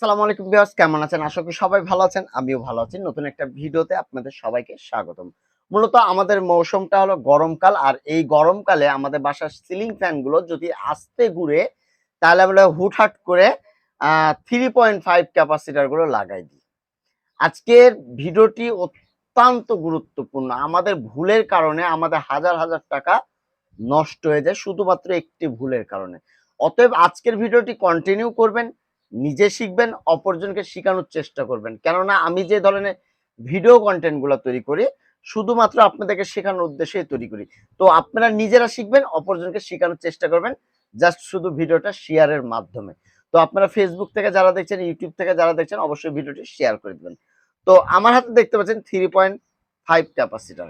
আসসালামু আলাইকুম ভিউয়ার্স, কেমন আছেন? আশা করি সবাই ভালো আছেন, আমিও ভালো আছি। নতুন একটা ভিডিওতে আপনাদের সবাইকে স্বাগতম। মূলত আমাদের মৌসুমটা হলো গরমকাল, আর এই গরমকালে আমাদের বাসার সিলিং ফ্যানগুলো যদি আস্তে ঘুরে, তাহলে আমরা হুটহাট করে থ্রি পয়েন্ট ফাইভ ক্যাপাসিটারগুলো লাগাই দিই। আজকের ভিডিওটি অত্যন্ত গুরুত্বপূর্ণ। আমাদের ভুলের কারণে আমাদের হাজার হাজার টাকা নষ্ট হয়ে যায়, শুধুমাত্র একটি ভুলের কারণে। অতএব আজকের ভিডিওটি কন্টিনিউ করবেন নিজে শিখবেন, অপরজনকে শেখানোর চেষ্টা করবেন। কেননা আমি যে ধরনের ভিডিও কন্টেন্টগুলো তৈরি করি, শুধুমাত্র আপনাদেরকে শেখানোর উদ্দেশ্যে তৈরি করি। তো আপনারা নিজেরা শিখবেন, অপরজনকে শেখানোর চেষ্টা করবেন জাস্ট শুধু ভিডিওটা শেয়ারের মাধ্যমে। তো আপনারা ফেসবুক থেকে যারা দেখছেন ইউটিউব থেকে যারা দেখছেন, অবশ্যই ভিডিওটি শেয়ার করে দেবেন। তো আমার হাতে দেখতে পাচ্ছেন থ্রি পয়েন্ট ফাইভ ক্যাপাসিটার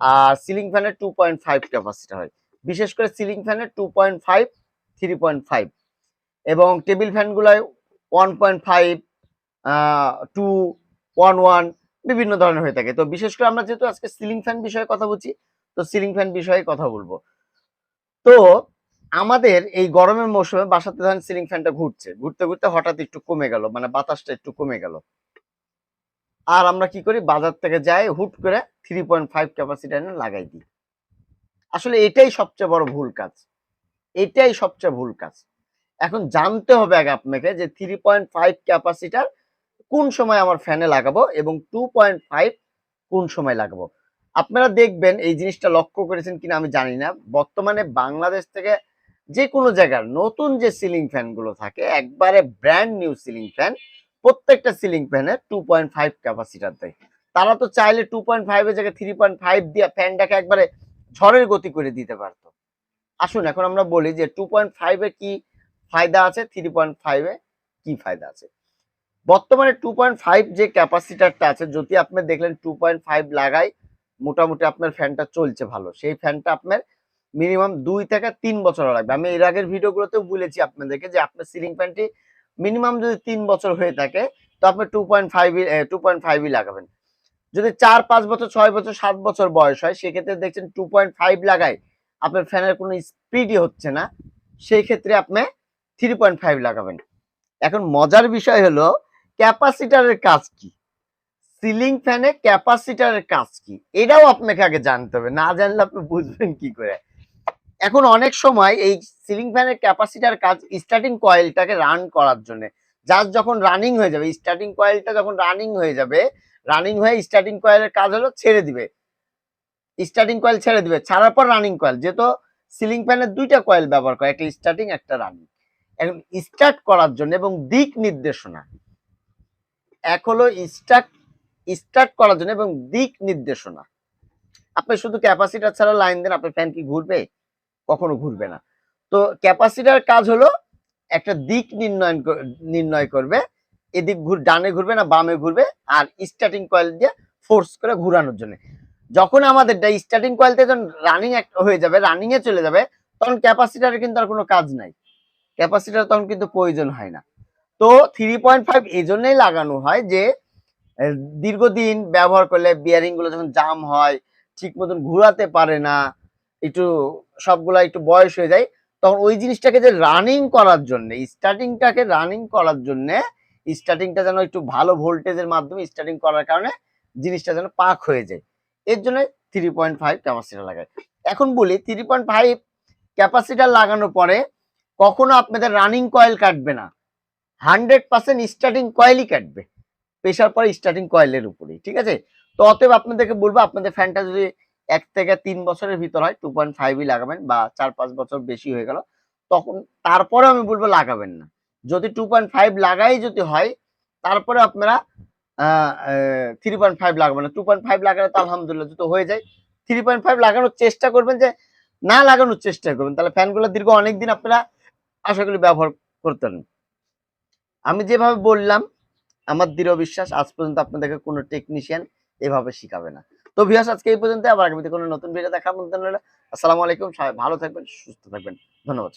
আর সিলিং ফ্যানের টু পয়েন্ট ফাইভ ক্যাপাসিটার হয়। বিশেষ করে সিলিং ফ্যানের two point five three point five এবং table ফ্যানগুলোয় one point five two one one বিভিন্ন ধরনের হয়ে থাকে। তো বিশেষ করে আমরা যেহেতু আজকে সিলিং ফ্যান বিষয়ে কথা বলছি, তো সিলিং ফ্যান বিষয়ে কথা বলব। তো আমাদের এই গরমের মৌসুমে বাসাতে ধরেন সিলিং ফ্যানটা ঘুরছে। ঘুরতে ঘুরতে হঠাৎ একটু কমে গেল মানে বাতাসটা একটু কমে গেল। আর আমরা কি করি? বাজার থেকে যাই, হুট করে থ্রি পয়েন্ট ফাইভ ক্যাপাসিটি এনে লাগাই দিই। আসলে এটাই সবচেয়ে বড় ভুল কাজ। এটাই সবচেয়ে ভুল কাজ। এখন জানতে হবে আগে আপনাকে যে থ্রি পয়েন্ট ফাইভ ক্যাপাসিটার কোন সময় আমার ফ্যানে লাগাবো এবং টু পয়েন্ট ফাইভ কোন সময় লাগাবো। আপনারা দেখবেন এই জিনিসটা লক্ষ্য করেছেন কিনা আমি জানি না। বর্তমানে বাংলাদেশ থেকে যে কোনো জায়গার নতুন যে সিলিং ফ্যানগুলো থাকে, একবারে ব্র্যান্ড নিউ সিলিং ফ্যান প্রত্যেকটা সিলিং ফ্যানে টু পয়েন্ট ফাইভ ক্যাপাসিটার দেয়। তারা তো চাইলে টু পয়েন্ট ফাইভের জায়গায় থ্রি পয়েন্ট ফাইভ দিয়ে ফ্যানটাকে একবারে ঝড়ের গতি করে দিতে পারতো। আসুন এখন আমরা বলি যে টু পয়েন্ট ফাইভে কি ফায়দা আছে থ্রি পয়েন্ট ফাইভে কি ফায়দা আছে? বর্তমানে টু পয়েন্ট ফাইভ যে ক্যাপাসিটারটা আছে, যদি আপনি দেখলেন টু পয়েন্ট ফাইভ লাগাই, মোটামুটি আপনার ফ্যানটা চলছে ভালো। সেই ফ্যানটা আপনার মিনিমাম দুই থেকে তিন বছর লাগবে। আমি এর আগের ভিডিওগুলোতেও বলেছি আপনাদেরকে যে আপনার সিলিং ফ্যানটি মিনিমাম যদি তিন বছর হয়ে থাকে, তো আপনি two point five two point ফাইভই লাগাবেন। যদি চার, পাঁচ বছর, ছয় বছর, সাত বছর বয়স হয়, সেক্ষেত্রে দেখছেন টু পয়েন্ট ফাইভ লাগাই, আপনার ফ্যানের কোনো স্পিডই হচ্ছে না। সেই ক্ষেত্রে আপনি থ্রি পয়েন্ট ফাইভ লাগাবেন। এখন মজার বিষয় হলো, ক্যাপাসিটারের কাজ কি? সিলিং ফ্যানে ক্যাপাসিটারের কাজ কি? এটাও আপনাকে আগে জানতে হবে, না জানলে আপনি বুঝবেন কি করে। এখন অনেক সময় এই সিলিং ফ্যানের ক্যাপাসিটার কাজ স্টার্টিং কয়েলটাকে রান করার জন্য। জাস্ট যখন রানিং হয়ে যাবে স্টার্টিং কয়েলটা যখন রানিং হয়ে যাবে রানিং হয়ে স্টার্টিং কয়েলের কাজ হলো ছেড়ে দিবে। স্টার্টিং কয়েল ছেড়ে দিবে, ছাড়ার পর রানিং কয়েল যেহেতু সিলিং ফ্যানের দুইটা কয়েল ব্যবহার করে, একটা স্টার্টিং একটা রানিং এখন স্টার্ট করার জন্য এবং দিক নির্দেশনা। এক হলো স্টার্ট স্টার্ট করার জন্য এবং দিক নির্দেশনা। আপনি শুধু ক্যাপাসিটার ছাড়া লাইন দেন, আপনার ফ্যান কি ঘুরবে? কখনো ঘুরবে না। তো ক্যাপাসিটার কাজ হলো একটা দিক নির্ণয় নির্ণয় করবে, এদিক ঘুর, ডানে ঘুরবে না, বামে ঘুরবে, আর স্টার্টিং কয়েল দিয়ে ফোর্স করে ঘুরানোর জন্য। যখন আমাদের স্টার্টিং কয়েলতে যখন রানিং হয়ে যাবে রানিং এ চলে যাবে, তখন ক্যাপাসিটারে কিন্তু আর কোনো কাজ নাই। ক্যাপাসিটার তখন কিন্তু প্রয়োজন হয় না। তো থ্রি পয়েন্ট ফাইভ এই জন্যই লাগানো হয় যে দীর্ঘদিন ব্যবহার করলে বিয়ারিংগুলো যখন জাম হয়, ঠিক মতন ঘোরাতে পারে না, একটু সবগুলা একটু বয়স হয়ে যায়, তখন ওই জিনিসটাকে যে রানিং করার জন্য স্টার্টিংটাকে রানিং করার জন্য স্টার্টিংটা যেন একটু ভালো ভোল্টেজের মাধ্যমে স্টার্টিং করার কারণে জিনিসটা যেন পাক হয়ে যায়। এর জন্য থ্রি পয়েন্ট ফাইভ ক্যাপাসিটার লাগায়। এখন বলি থ্রি পয়েন্ট ফাইভ ক্যাপাসিটার লাগানোর পরে কখনো আপনাদের রানিং কয়েল কাটবে না। হান্ড্রেড পার্সেন্ট স্টার্টিং কয়েলই কাটবে। পেশার পরে স্টার্টিং কয়েলের উপরেই, ঠিক আছে? তো অতএব আপনাদেরকে বলব, আপনাদের ফ্যানটা যদি এক থেকে তিন বছরের ভিতর হয় টু পয়েন্ট ফাইভই লাগাবেন বা চার পাঁচ বছর বেশি হয়ে গেল, তখন তারপরে আমি বলব লাগাবেন না। যদি টু পয়েন্ট ফাইভ লাগাই যদি হয়, তারপরে আপনারা থ্রি পয়েন্ট ফাইভ লাগাবেন না। টু পয়েন্ট ফাইভ লাগালে তো আলহামদুলিল্লাহ, যদি হয়ে যায় থ্রি পয়েন্ট ফাইভ লাগানোর চেষ্টা করবেন যে, না লাগানোর চেষ্টা করবেন। তাহলে ফ্যানগুলো দীর্ঘ অনেকদিন আপনারা আশা করি ব্যবহার করতেন আমি যেভাবে বললাম, আমার দৃঢ় বিশ্বাস, আজ পর্যন্ত আপনাদেরকে কোনো টেকনিশিয়ান এভাবে শিখাবে না। তো ভিয়াস আজকে এই পর্যন্ত আবার আগামীতে কোনো নতুন ভিডিও দেখা মন্তব্য আসসালামু আলাইকুম। সবাই ভালো থাকবেন, সুস্থ থাকবেন। ধন্যবাদ।